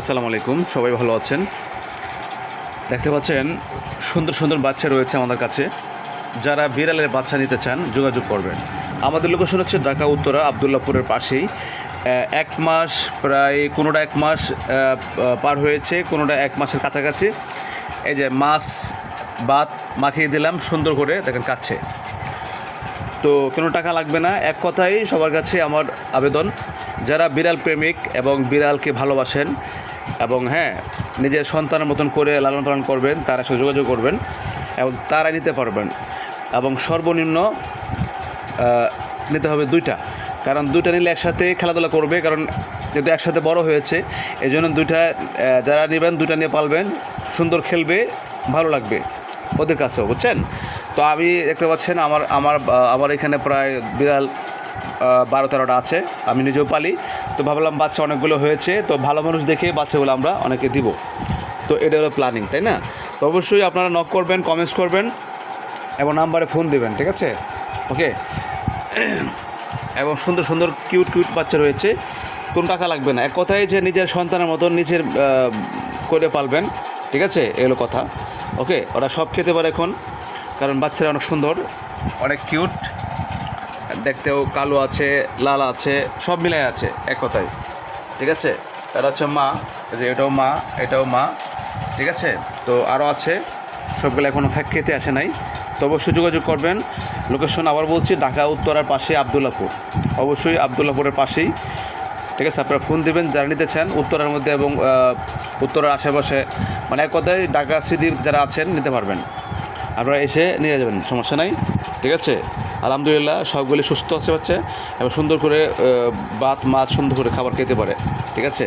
আসসালামু আলাইকুম, সবাই ভালো আছেন? দেখতে পাচ্ছেন, সুন্দর সুন্দর বাচ্চা রয়েছে আমাদের কাছে। যারা বিড়ালের বাচ্চা নিতে চান, যোগাযোগ করবেন। আমাদের লোকেশন হচ্ছে ঢাকা উত্তরা, আবদুল্লাপুরের পাশেই। এক মাস প্রায়, কোনোটা এক মাস পার হয়েছে, কোনোটা এক মাসের কাছাকাছি। এই যে মাছ, ভাত মাখিয়ে দিলাম, সুন্দর করে দেখেন কাছে তো কোনো টাকা লাগবে না, এক কথাই সবার কাছে আমার আবেদন। যারা বিড়াল প্রেমিক এবং বিড়ালকে ভালোবাসেন এবং হ্যাঁ নিজের সন্তানের মতন করে লালন পালন করবেন, তারা সাথে যোগাযোগ করবেন এবং তারা নিতে পারবেন। এবং সর্বনিম্ন নিতে হবে দুইটা। কারণ দুইটা নিলে একসাথে খেলাধুলা করবে, কারণ যেহেতু একসাথে বড় হয়েছে এই জন্য দুইটা যারা নেবেন দুইটা নিয়ে পালবেন, সুন্দর খেলবে, ভালো লাগবে। ওদের কাছেও, বুঝছেন? তো আমি দেখতে পাচ্ছেন আমার আমার আমার এখানে প্রায় বিড়াল বারো তেরোটা আছে, আমি নিজেও পালি। তো ভাবলাম বাচ্চা অনেকগুলো হয়েছে, তো ভালো মানুষ দেখে বাচ্চাগুলো আমরা অনেকে দিব। তো এটা হলো প্ল্যানিং তাই না? তো অবশ্যই আপনারা নক করবেন কমেন্টস করবেন, এবং নাম্বারে ফোন দেবেন, ঠিক আছে? ওকে এবং সুন্দর সুন্দর কিউট কিউট বাচ্চা রয়েছে। কোনো টাকা লাগবে না। এক কথাই যে নিজের সন্তানের মতন নিজের করে পালবেন, ঠিক আছে? এগুলো কথা। ওকে, ওরা সব খেতে পারে এখন, কারণ বাচ্চারা অনেক সুন্দর, অনেক কিউট, দেখতেও কালো আছে, লাল আছে, সব মিলাই আছে, এক কথায়, ঠিক আছে? এটা হচ্ছে মা যে এটাও মা এটাও মা, ঠিক আছে? তো আরও আছে, সবগুলো এখনও খেতে আসে নাই, তো অবশ্যই যোগাযোগ করবেন, লোকেশন আবার বলছি, ঢাকা উত্তরার পাশে আবদুল্লাপুর, অবশ্যই আবদুল্লাপুরের পাশেই ঠিক আছে, আপনারা ফোন দেবেন, যারা নিতে চান উত্তরার মধ্যে এবং উত্তরের আশেপাশে মানে এক কথায় ঢাকা সিটির যারা আছেন নিতে পারবেন। আপনারা এসে নিয়ে যাবেন, সমস্যা নাই, ঠিক আছে? আলহামদুলিল্লাহ, সবগুলি সুস্থ আছে হচ্ছে এবং সুন্দর করে ভাত, মাছ সুন্দর করে খাবার খেতে পারে, ঠিক আছে?